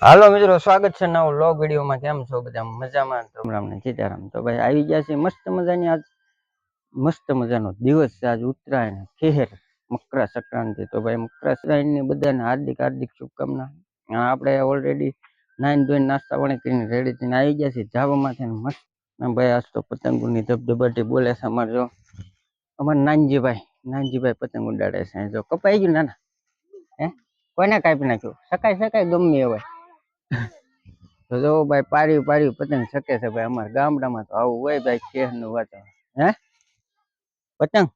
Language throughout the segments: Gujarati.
હાલો મિત્રો, સ્વાગત છે નવો લોગ વિડીયોમાં. કેમ છો બધા? મજામાં? તો રામ ને સીતારામ. તો ભાઈ, આવી ગયા છે મસ્ત મજાની આજ, મસ્ત મજાનો દિવસ છે. આજ ઉત્તરાયણ, ખેર, મકર સંક્રાંતિ. તો ભાઈ, મકર સંક્રાંતિની બધાને હાર્દિક હાર્દિક શુભકામના. આપણે ઓલરેડી નાઈન ધોઈને નાસ્તા પાણી કરીને રેડી થઈને આવી ગયા છે ને મસ્ત. ભાઈ, આજ તો પતંગોની ધબધબાટી બોલે છે અમારે જો. અમારે નાનજીભાઈ નાનજીભાઈ પતંગ ઉડાડે છે. જો કપાઈ ગયું નાના. હે? કોને કાપી નાખ્યું? શકાય શકાય, ગમે હવે તો જો ભાઈ પાડ્યું પાડ્યું, પતંગ શકે છે ભાઈ. અમારા ગામડામાં તો આવું હોય ભાઈ શહેરનું વાતાવરણ. હે? પતંગ?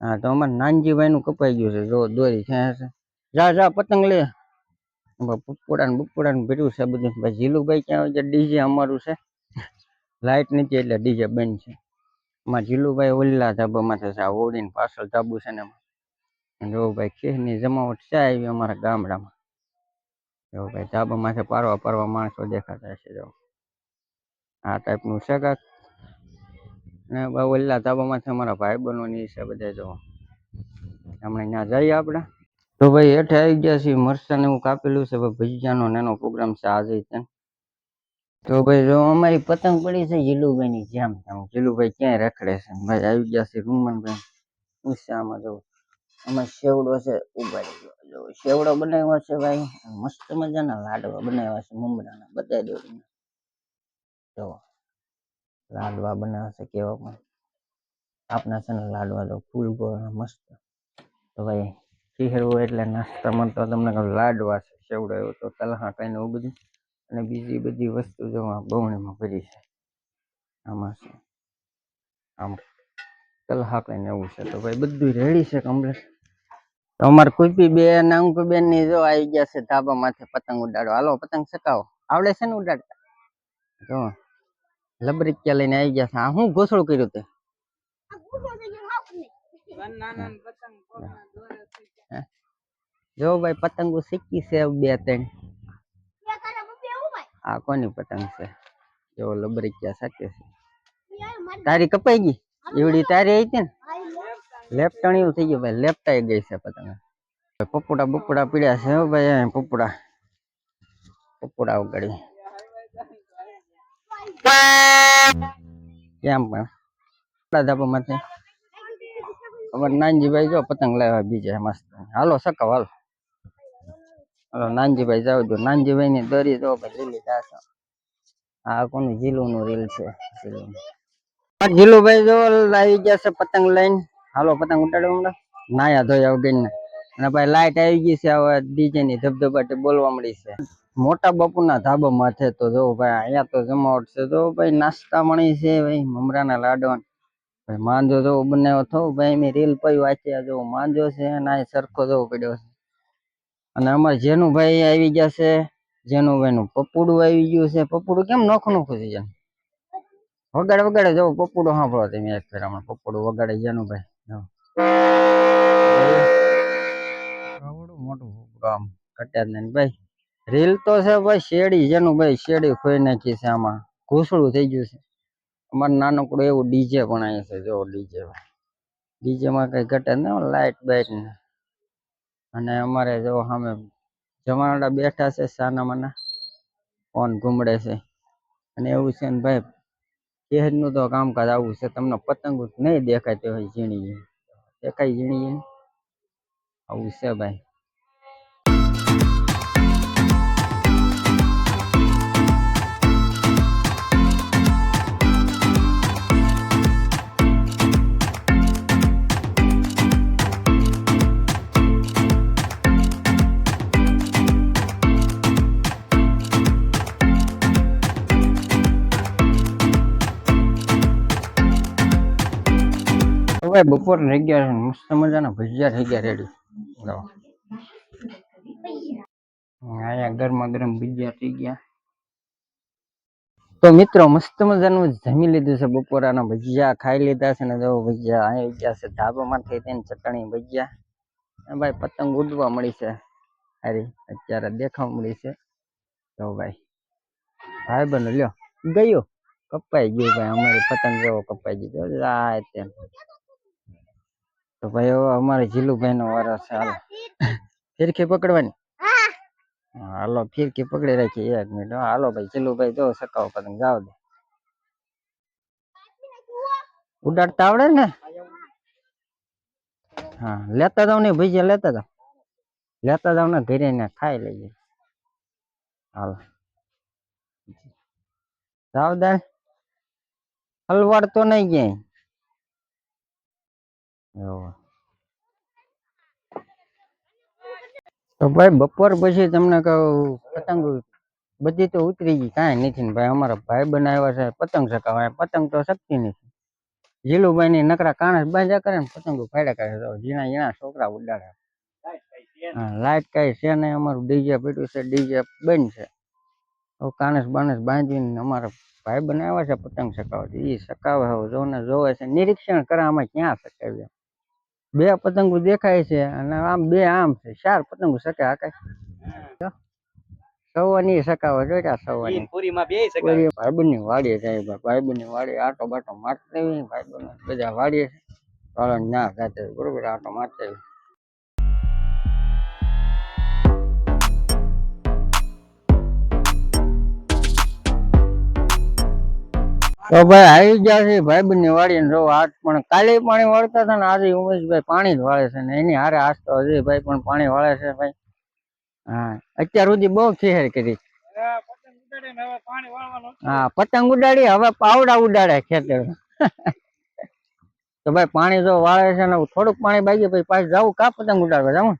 હા, તો અમારે નાનજીભાઈ નું કપાઈ ગયું છે. જો દોરી ક્યાં છે. જા જા, પતંગ લે. બપોડા ને બપોડા ને ભેટું છે બધું. ભાઈ જીલુભાઈ ક્યાં હોય? ડીજે અમારું છે. લાઇટ નથી એટલે ડીજે બંધ છે. એમાં જીલુભાઈ ઓલા ધાબામાં છે, આ ઓળીને પાછળ ધાબુ છે ને જો ભાઈ ની જમાવટ છે આવી અમારા ગામડામાં. જો કઈ? ધાબા માથે પારવા પારવા માણસો દેખાતા હશે જો આ ટાઈપનું છે કાંક? ને બહુ ઓલા ધાબામાંથી અમારા ભાઈ બનવાની છે બધા જો હમણાં ત્યાં જઈએ આપણે તો ભાઈ હેઠે આવી ગયા છીએ મરસાને એવું કાપેલું છે, ભાઈ ભજીયાનો ને એનો પ્રોગ્રામ છે આજે છે તો ભાઈ જો અમારી પતંગ પડી છે જીલુભાઈ ની જેમ જીલુભાઈ ક્યાંય રખડે છે? ભાઈ આવી ગયા છે રૂમનભાઈ ઉત્સાહમાં જો આમાં શેવડો છે ઉભારી ગયો. શેવડો બનાવ્યો છે ભાઈ, મસ્ત મજાના લાડવા બનાવ્યા છે, મમરાના બતાવી દો તમને જો, લાડવા બનાવ્યા છે, કેવા પણ. આપના છે ને લાડવા તો ફૂલ ગોળ, મસ્ત. તો ભાઈ ખીર એટલે નાસ્તામાં તો તમને લાડવા છે, શેવડો એવો તો તલહા કઈ એવું બધું. અને બીજી બધી વસ્તુ જો આ બવણીમાં ભરી છે. આમાં છે. આમ તલહા કઈ એવું છે. તો ભાઈ બધું રેડી છે કમ્પ્લીટ અમારે કુલપી બેન અંકુ બેનની જો આવી ગયા છે ધાબા માથે પતંગ ઉડાડો હાલો, પતંગ ચકાવો આવડે છે ને ઉડાડતા? જો, લબરીક્યા લઈને આવી ગયા છે. આ શું ઘોસળું કર્યું તે? હે? જો ભાઈ, પતંગો શીખી છે બે ત્રણ. આ કોની પતંગ છે? જો, લબરીક્યા સાચે છે. તારી કપાઈ ગઈ? એવડી તારી આવી હતી ને? લેપટણિયું થઈ ગયું ભાઈ, લેપટાઈ ગઈ છે પતંગ પપોડા બપોડા પીડ્યા છે ભાઈ પપોડા. પપોડા ઉગાડી કેમ પણ? ધાબા માંથી. નાનજીભાઈ જો પતંગ લાવ્યા બીજા, મસ્ત. હાલો, સકાવ, હાલો. હાલો, નાનજીભાઈ જાવ જો. નાનજીભાઈ ની દોરી જો ભાઈ, લીલી દાસ. આ કોનું જીલું નું રીલ છે જીલું જીલુભાઈ જો આવી ગયા છે પતંગ લઈને. હાલો, પતંગ ઉડાડો હમણાં. નાયા ધોયા વગર ને અને ભાઈ લાઈટ આવી ગઈ છે, હવે ડીજે ની ધબધબાટી બોલવા મળી છે. મોટા બાપુના ધાબા માથે તો જો ભાઈ, અહીંયા તો જમાવટ છે. જો ભાઈ, નાસ્તા મળી છે ભાઈ, મમરાના લાડવા ભાઈ, માંજો જો બનાવ્યો થો. ભાઈ મેં રીલ પઈ વાંચ્યા જો માંજો છે અને આ સરખો જો પડ્યો છે. અને અમારે જેનું ભાઈ આવી ગયા છે. જેનું ભાઈ નું પપુડું આવી ગયું છે. પપુડું કેમ નોખું નોખું થઈ જાય? વગાડે વગાડે, જો પપુડો સાંભળો તમે એક ફેર હમણાં. પપુડું વગાડે જેનું ભાઈ જો. આવડું મોટું કામ કટ્યા નહીં ભાઈ. રીલ તો છે ભાઈ શેડી જેનું ભાઈ શેડી ખોઈ નાખી છે આમાં. ઘૂસડું થઈ ગયું છે. અમારે નાનકડું એવું ડીજે પણ અહીંયા છે જો ડીજે ડીજે માં. કઈ ઘટે ને લાઈટ બાઈટ ને. અને અમારે જો સામે જમાડા બેઠા છે સાના માના ફોન ઘૂમડે છે. અને એવું છે ને ભાઈ શહેરનું તો કામકાજ આવું છે, તમને પતંગ નહીં દેખાય તો ઝીણી દેખાય ઝીણી. આવું છે ભાઈ. હવે બપોર થઈ ગયા મસ્ત મજાના ભજીયા થઈ ગયા રેડી અહીંયા ગરમા ગરમ ભજીયા થઈ ગયા. તો મિત્રો, મસ્ત મજાનું જમી લીધું છે બપોરાના ભજીયા, ખાઈ લીધા છે ને જો ભજીયા અહીં ગયા છે ધાબામાંથી તેની ચટણી ભજીયા. ભાઈ, પતંગ ઉડવા મળી છે. અરે અત્યારે દેખાવા મળી છે. તો ભાઈ ભાઈ બનો લ્યો, ગયો? કપાઈ ગયો ભાઈ, અમારી પતંગ જેવો કપાઈ ગયો. જાય તો ભાઈ હવે અમારે જીલુભાઈ નો વારો છે હાલો. ફિરકી પકડવાની? હા, હાલો ફિરકી પકડી રાખી એક મિનિટ હા, હાલો ભાઈ ચલુભાઈ જો સકાવ પતંગ જાવ દે. ઉડાડતા આવડે ને? હા લેતા જાવ ને ભજીયા લેતા જાવ. લેતા જાવ ને ઘરે ને ખાઈ લઈએ. હાલો. જાવ દે. હલવાડ તો નહીં ક્યાંય. એવું. તો ભાઈ, બપોર પછી તમને કહું, પતંગ બધી તો ઉતરી ગઈ, કાંઈ નથી ને ભાઈ, અમારા ભાઈ બનાવ્યા છે, પતંગ ચકાવવા પતંગ તો શક્તિ નથી. જીલુભાઈ ની નકરા કાણસ બાંધ્યા કરે ને, પતંગો ફાડ્યા કરે તો ઝીણા ઝીણા છોકરા ઉડાડે. લાઈટ કઈ છે નહીં, અમારું ડીજે પીટું છે, ડીજે બંધ છે. તો કાણસ બાણસ બાંધીને અમારા ભાઈ બનાવ્યા છે, પતંગ ચકાવવા એ ચકાવે હવે જોને જોવે છે. નિરીક્ષણ કરે અમે ક્યાં ચકાવ્યા બે પતંગો દેખાય છે અને આમ બે આમ છે. ચાર પતંગો શકે આકાશ સવાની સકાવે જોયા સવાની પૂરીમાં બે કોઈ ભાઈબંધની વાડીએ જાય ભાઈબંધની વાડીએ આટો બાટો મારતા ભાઈબંધ બધા વાડીએ છે. ના જાતે બરોબર આટો મારતા તો ભાઈ આવી ગયા છે ભાઈ બંને વાળી ને જો આજ પણ કાલે પાણી વાળતા હતા ને આજે ઉમેશભાઈ પાણી જ વાળે છે ને એની હારે આજ તો હજી ભાઈ પણ પાણી વાળે છે ભાઈ. હા, અત્યાર સુધી બહુ ખેર કરી. હા, પતંગ ઉડાડી, હવે પાવડા ઉડાડે ખેતર તો ભાઈ પાણી જો વાળે છે ને, થોડુંક પાણી બાકી, પછી પાછું જવું, કા પતંગ ઉડાડવા, જાવું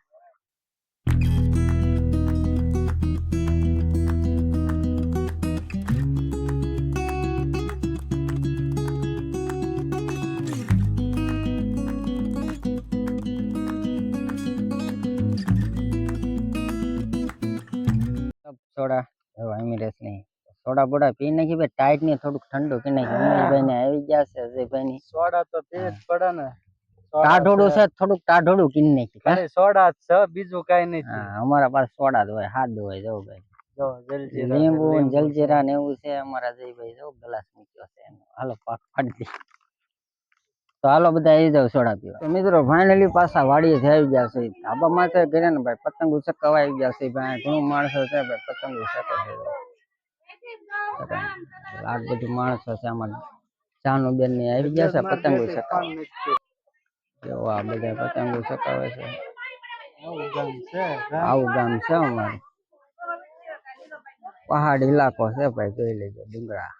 સોડા હવે અમીરેશ નહીં. સોડા બોડા પી નાખી ભાઈ ટાઈટ ને થોડુંક ઠંડુ પી નાખી. ઉમેશભાઈ ને આવી ગયા છે અજયભાઈ ની સોડા તો તે જ પડે ને. ટાઢોડું છે. થોડુંક ટાઢોડું કિન નાખી. ખાલી સોડા જ છે બીજું કઈ નહીં હા અમારા પાસે સોડા જ હોય હાથ હોય જો ભાઈ. લીંબુ જલજીરા ને એવું છે અમારા જયભાઈ જો ગ્લાસ મૂક્યો છે હાલો પાક ફાડી દે તો હાલો બધા આવી જાવ સોડા પીવા. તો મિત્રો ફાઇનલી પાછા વાડીએ થઈ આવી ગયા છે. ધાબા માથે ગયા ને ભાઈ પતંગ ચકાવા આવી ગયા છે ભાઈ. ઘણું માણસો છે ભાઈ પતંગો ચકે છે. આ બધું માણસો છે આમાં. ચાનુ બેનની આવી ગયા છે પતંગ ઉચકવા જો આ બધા પતંગો ચકાવે છે. આવું ગામ છે અમારે. પહાડી ઇલાકો છે ભાઈ જોઈ લેજો ડુંગરા.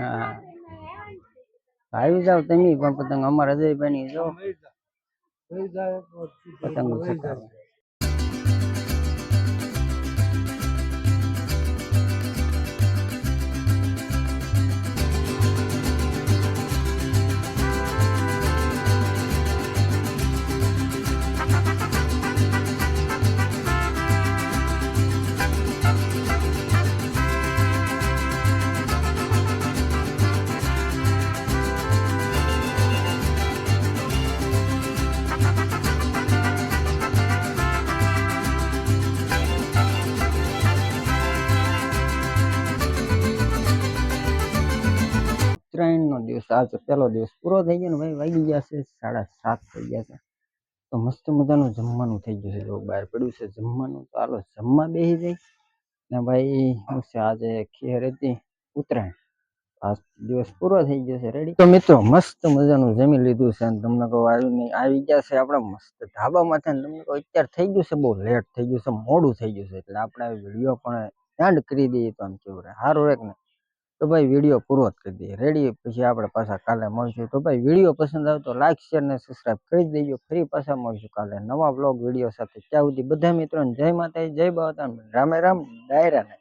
હા. આવી જાવ તમે પણ પતંગ અમારા અજયભાઈ ની જો પતંગો વહી ચકાવે જાય. ઉત્તરાયણ નો દિવસ આજ પહેલો દિવસ પૂરો થઈ ગયો ને ભાઈ, વાગી ગયા છે સાડા સાત થઈ ગયા છે. તો મસ્ત મજાનું જમવાનું થઈ ગયું છે, જો બહાર પડ્યું છે જમવાનું, તો હાલો જમવા બેસી જાય ને ભાઈ શું છે આજે ખેર હતી ઉત્તરાયણ. આ દિવસ પૂરો થઈ ગયો છે રેડી તો મિત્રો, મસ્ત મજાનું જમી લીધું છે અને તમને કહું આવી આવી ગયા છે આપણે મસ્ત ધાબામાંથી તમને કહું, અત્યારે થઈ ગયું છે, બહુ લેટ થઈ ગયું છે, મોડું થઈ ગયું છે, એટલે આપણે વીડિયો પણ એન્ડ કરી દઈએ તો આમ કેવું રહે. સારું એક ને તો ભાઈ વીડિયો પૂરો જ કરી દઈએ. રેડી પછી આપણે પાછા કાલે મળશું. તો ભાઈ વીડિયો પસંદ આવે તો લાઈક શેર ને સબસ્ક્રાઈબ કરી દેજો. ફરી પાછા મળશું કાલે નવા બ્લોગ વીડિયો સાથે. ત્યાં સુધી બધા મિત્રોને જય માતા જય બાવતા રામે રામ, ડાયરા ને